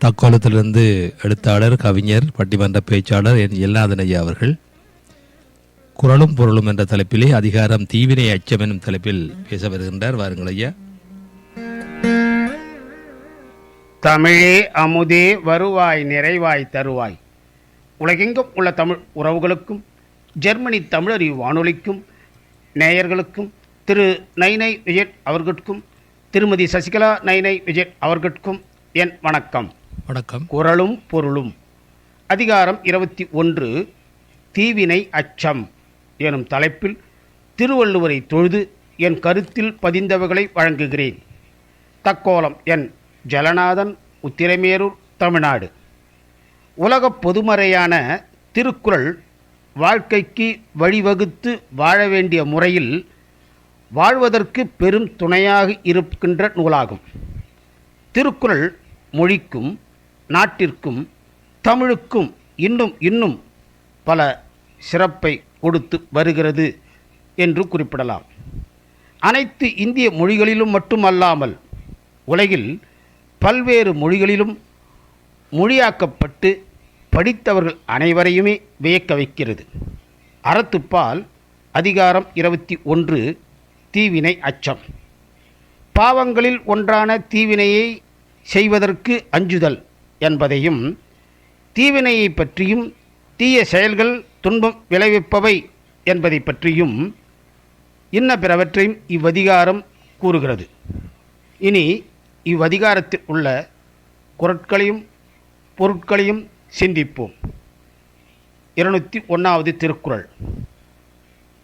தக்கோலத்திலிருந்து எழுத்தாளர் கவிஞர் பட்டிமன்ற பேச்சாளர் என் எல்லாதனையா அவர்கள். குரலும் பொருளும் என்ற தலைப்பிலே அதிகாரம் தீவினை அச்சம் எனும் தலைப்பில் பேச வருகின்றார். வாருங்கள் ஐயா. தமிழே அமுதே வருவாய் நிறைவாய் தருவாய். உலகெங்கும் உள்ள தமிழ் உறவுகளுக்கும் ஜெர்மனி தமிழறிவு வானொலிக்கும் நேயர்களுக்கும் திரு நைனை விஜய் அவர்களுக்கும் திருமதி சசிகலா நைனை விஜய் அவர்களுக்கும் என் வணக்கம். வணக்கம் குரலும் பொருளும். அதிகாரம் இருபத்தி ஒன்று தீவினை அச்சம் எனும் தலைப்பில் திருவள்ளுவரை தொழுது என் கருத்தில் பதிந்தவைகளை வழங்குகிறேன். தக்கோலம் என் ஜலநாதன் உத்திரமேரூர் தமிழ்நாடு. உலகப் பொதுமறையான திருக்குறள் வாழ்க்கைக்கு வழிவகுத்து வாழ வேண்டிய முறையில் வாழ்வதற்கு பெரும் துணையாக இருக்கின்ற நூலாகும். திருக்குறள் மொழிக்கும் நாட்டிற்கும் தமிழுக்கும் இன்னும் இன்னும் பல சிறப்பை கொடுத்து வருகிறது என்று குறிப்பிடலாம். அனைத்து இந்திய மொழிகளிலும் மட்டுமல்லாமல் உலகில் பல்வேறு மொழிகளிலும் மொழியாக்கப்பட்டு படித்தவர்கள் அனைவரையுமே வியக்க வைக்கிறது. அறத்துப்பால் அதிகாரம் இருபத்தி ஒன்று தீவினை அச்சம். பாவங்களில் ஒன்றான தீவினையை செய்வதற்கு அஞ்சுதல். என்பதையும் தீவினையை பற்றியும் தீய செயல்கள் துன்பம் விளைவிப்பவை என்பதை பற்றியும் இன்ன பிறவற்றையும் இவ்வதிகாரம் கூறுகிறது. இனி இவ்வதிகாரத்தில் உள்ள குரட்களையும் பொருட்களையும் சிந்திப்போம். இருநூற்றி ஒன்றாவது திருக்குறள்.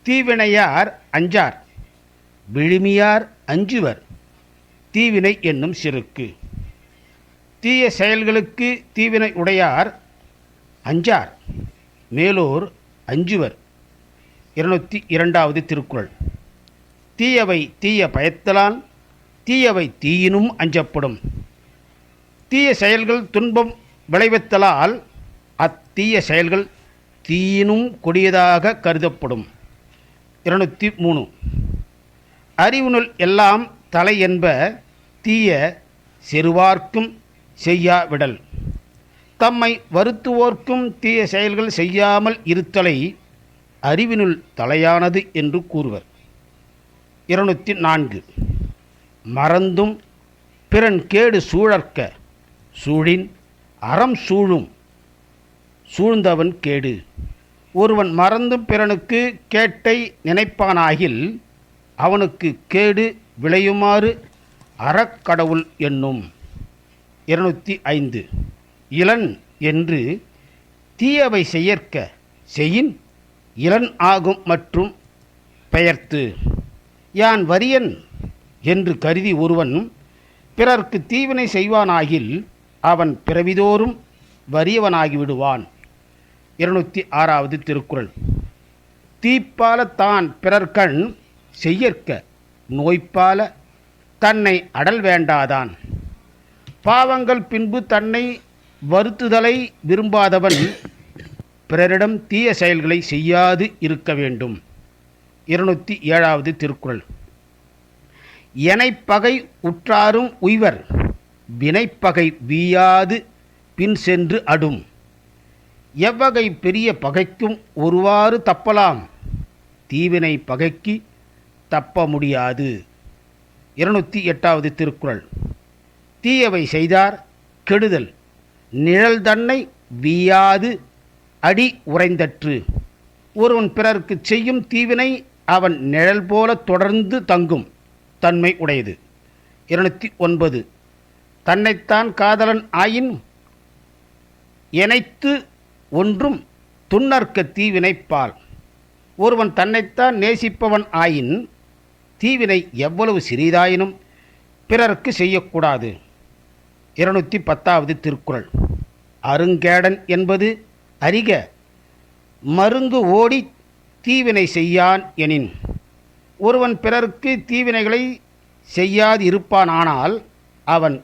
தீவினையார் அஞ்சார் விழுமியார் அஞ்சுவர் தீவினை என்னும் சிறுக்கு. தீய செயல்களுக்கு தீவினை உடையார் அஞ்சார் மேலோர் அஞ்சுவர். இருநூற்றி இரண்டாவது திருக்குறள். தீயவை தீய பயத்தலான் தீயவை தீயினும் அஞ்சப்படும். தீய செயல்கள் துன்பம் விளைவித்தலால் அத்தீய செயல்கள் தீயினும் கொடியதாக கருதப்படும். இருநூற்றி மூணு. அறிவுனுள் எல்லாம் தலை என்ப தீய செருவார்க்கும் செய்யா விடல் தம்மை வருத்துவோர்க்கும் தீய செயல்கள் செய்யாமல் இருத்தலை அறிவினுள் தலையானது என்று கூறுவர். இருநூற்றி நான்கு. மறந்தும் பிறன் கேடு சூழற்க சூழின் அறம் சூழும் சூழ்ந்தவன் கேடு. ஒருவன் மறந்தும் பிறனுக்கு கேட்டை நினைப்பானாகில் அவனுக்கு கேடு விளையுமாறு அறக்கடவுள் என்னும் இருநூற்றி ஐந்து. இளன் என்று தீயவை செய்யற்க செய்யின் இளன் ஆகும் மற்றும் பெயர்த்து. யான் வரியன் என்று கருதி ஒருவன் பிறர்க்கு தீவினை செய்வானாகில் அவன் பிறவிதோறும் வறியவனாகிவிடுவான் இருநூற்றி ஆறாவது திருக்குறள். தீப்பால தான் பிறர்கண் செய்யற்க நோய்ப்பால தன்னை அடல் வேண்டாதான். பாவங்கள் பின்பு தன்னை வருத்துதலை விரும்பாதவன் பிறரிடம் தீய செயல்களை செய்யாது இருக்க வேண்டும். இருநூற்றி ஏழாவது திருக்குறள். எனைப்பகை உற்றாரும் உய்வர் வினைப்பகை வீயாது பின் சென்று அடும். எவ்வகை பெரிய பகைக்கும் ஒருவாறு தப்பலாம். தீவினை பகைக்கு தப்ப முடியாது. இருநூற்றி எட்டாவது திருக்குறள். தீயவை செய்தார். கெடுதல். நிழல் தன்னை வீயாது அடி உறைந்தற்று. ஒருவன் பிறர்க்கு செய்யும் தீவினை அவன் நிழல் போல தொடர்ந்து தங்கும் தன்மை உடையது. இருநூற்றி ஒன்பது. தன்னைத்தான் காதலன் ஆயின் இணைத்து ஒன்றும் துன்னற்க தீவினைப்பால். ஒருவன் தன்னைத்தான் நேசிப்பவன் ஆயின் தீவினை எவ்வளவு சிறிதாயினும் பிறருக்கு செய்யக்கூடாது. இருநூற்றி பத்தாவது திருக்குறள். அருங்கேடன் என்பது அறிக மருங்கு ஓடி தீவினை செய்யான் எனின். ஒருவன் பிறருக்கு தீவினைகளை செய்யாது இருப்பானானால் அவன்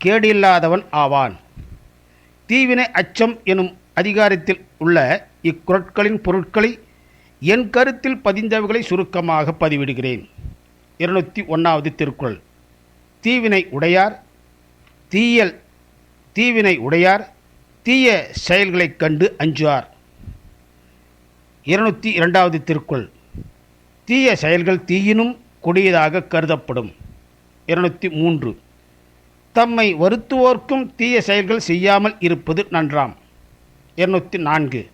கேடில்லாதவன் ஆவான். தீவினை அச்சம் எனும் அதிகாரத்தில் உள்ள இக்குறட்களின் பொருட்களை என் கருத்தில் பதிந்தவைகளை சுருக்கமாக பதிவிடுகிறேன். இருநூற்றி ஒன்றாவது திருக்குறள். தீவினை உடையார் தீயல் தீவினை உடையார் தீய செயல்களைக் கண்டு அஞ்சுவார். இருநூற்றி இரண்டாவது திருக்குள் தீய செயல்கள் தீயினும் கொடியதாக கருதப்படும். இருநூற்றி மூன்று. தம்மை வருத்துவோர்க்கும் தீய செயல்கள் செய்யாமல் இருப்பது நன்றாம். இருநூற்றி நான்கு.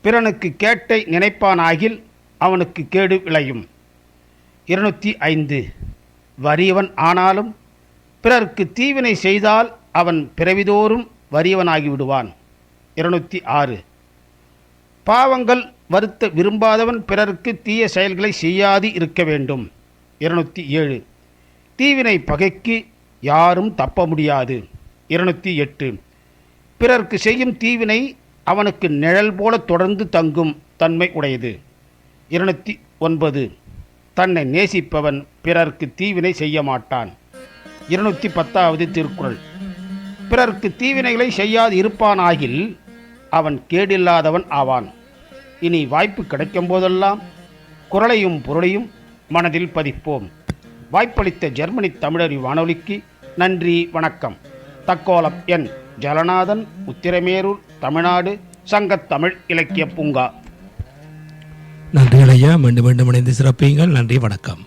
பிறனுக்கு கேட்டை நினைப்பானாகில் அவனுக்கு கேடு விளையும். இருநூற்றி ஐந்து. வறியவன் ஆனாலும் பிறர்க்கு தீவினை செய்தால் அவன் பிறவிதோறும் வறியவனாகி விடுவான் இருநூற்றி ஆறு. பாவங்கள் வருத்த விரும்பாதவன் பிறருக்கு தீய செயல்களை செய்யாது இருக்க வேண்டும். இருநூற்றி ஏழு. தீவினை பகைக்கு யாரும் தப்ப முடியாது. இருநூற்றி எட்டு. பிறர்க்கு செய்யும் தீவினை அவனுக்கு நிழல் போல தொடர்ந்து தங்கும் தன்மை உடையது. இருநூற்றி ஒன்பது. தன்னை நேசிப்பவன் பிறர்க்கு தீவினை செய்ய மாட்டான். இருநூற்றி பத்தாவது திருக்குறள். பிறர்க்கு தீவினைகளை செய்யாது இருப்பானாகில் அவன் கேடில்லாதவன் ஆவான். இனி வாய்ப்பு கிடைக்கும் போதெல்லாம் குரலையும் பொருளையும் மனதில் பதிப்போம். வாய்ப்பளித்த ஜெர்மனி தமிழறி வானொலிக்கு நன்றி வணக்கம். தக்கோலம் என் ஜலநாதன் உத்திரமேரூர் தமிழ்நாடு சங்கத்தமிழ் இலக்கிய பூங்கா. நன்றிகள் ஐயா. மீண்டும் மீண்டும் இணைந்து சிறப்பியுங்கள். நன்றி வணக்கம்.